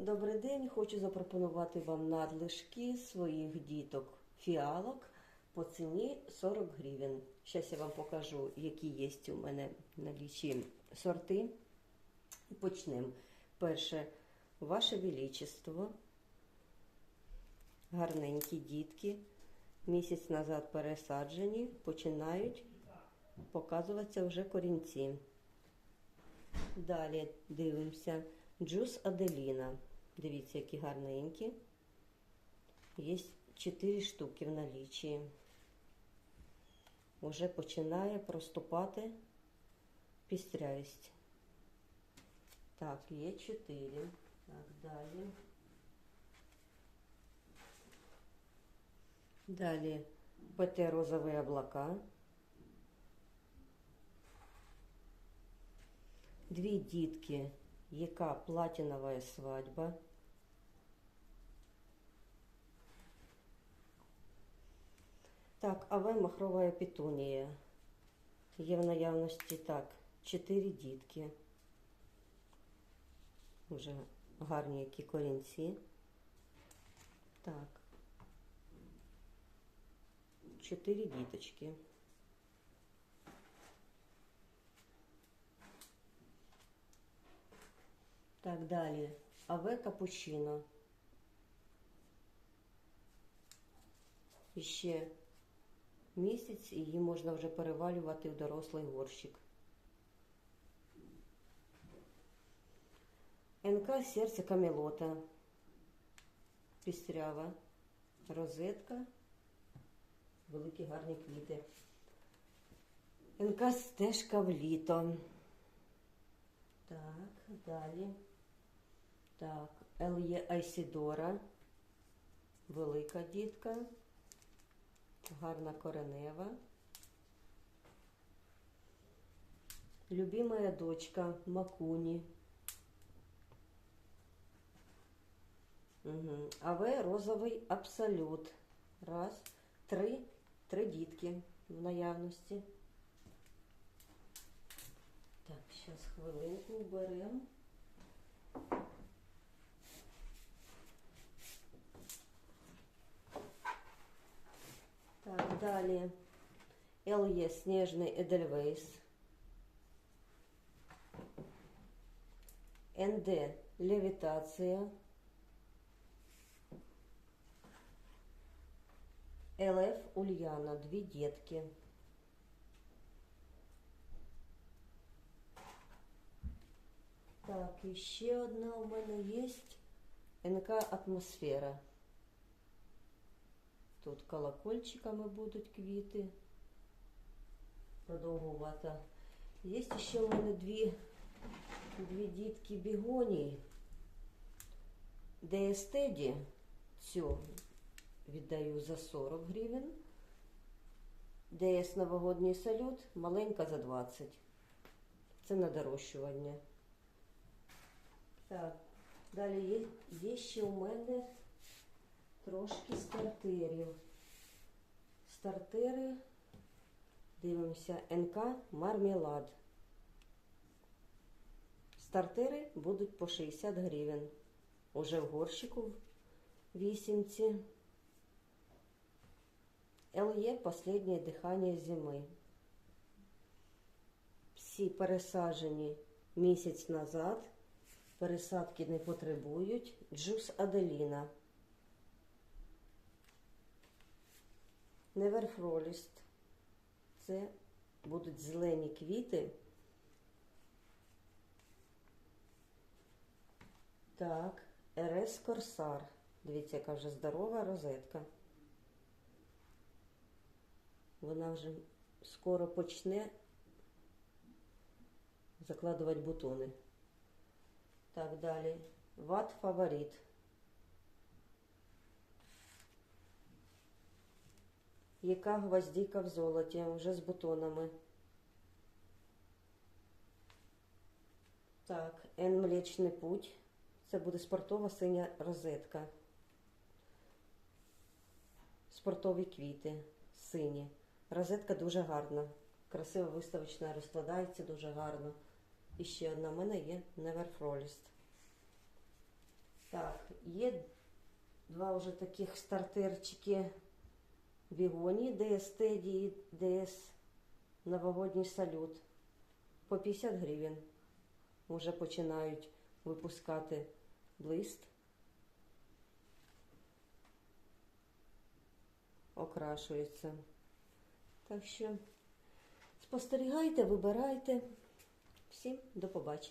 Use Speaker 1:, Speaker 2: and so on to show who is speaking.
Speaker 1: Добрий день, хочу запропонувати вам надлишки своїх діток фіалок по ціні 40 гривень. Зараз я вам покажу, які є у мене налічі сорти. І почнемо. Перше, Ваше Величество, гарненькі дітки, місяць назад пересаджені, починають показуватися вже корінці. Далі дивимося. Джус Аделіна. Дивіться, які гарненькі. Є 4 штуки в налічі. Уже починає проступати пістрявість. Так, є 4. Так, далі. Далі ПТ розові облака. Дві дітки яка платинова свадьба. Так, АВ махрова петунія. Є в наявності так, 4 дітки. Вже гарні які корінці. Так. 4 діточки. Так, далі. Аве капучино. І ще місяць і її можна вже перевалювати в дорослий горщик. НК серце камелота. Пістрява. Розетка. Великі гарні квіти. НК стежка в літо. Так, далі. Так, Ельє Айсідора, велика дітка, гарна коренева. Любимая дочка Макуні. Угу. АВ розовий абсолют. Раз, три, три дітки в наявності. Так, зараз хвилинку беремо. Так, далі Ельє Сніжний Едельвейс. НД Левітація. ЛФ Ульяна, дві дітки. Так, і ще одна у мене є НК Атмосфера. Тут колокольчиками будуть квіти. Продовгувато. Є ще у мене дві, дві дітки бігонії. ДСТДі цю віддаю за 40 гривень. ДС Новогодній салют маленька за 20. Це на дорощування. Так, далі є, є ще у мене трошки стартерів. Стартери, дивимося, НК Мармелад. Стартери будуть по 60 гривень. Уже в горщику в вісімці. ЛЕ Последнє дихання зими. Всі пересаджені місяць назад. Пересадки не потребують. Джус Аделіна. Неверфроліст. Це будуть зелені квіти. Так, РС Корсар. Дивіться, яка вже здорова розетка. Вона вже скоро почне закладувати бутони. Так, далі. Ват фаворит. Яка гвоздіка в золоті, вже з бутонами. Так, Н Млечний путь. Це буде спортова синя розетка. Спортові квіти сині. Розетка дуже гарна. Красиво виставочна, розкладається дуже гарно. І ще одна в мене є Never Frolist. Так. є два вже таких стартерчики Бігоні, ДС Теді, ДС Новогодній салют. По 50 гривень. Уже починають випускати блист. Окрашується. Так що спостерігайте, вибирайте. Всім до побачення.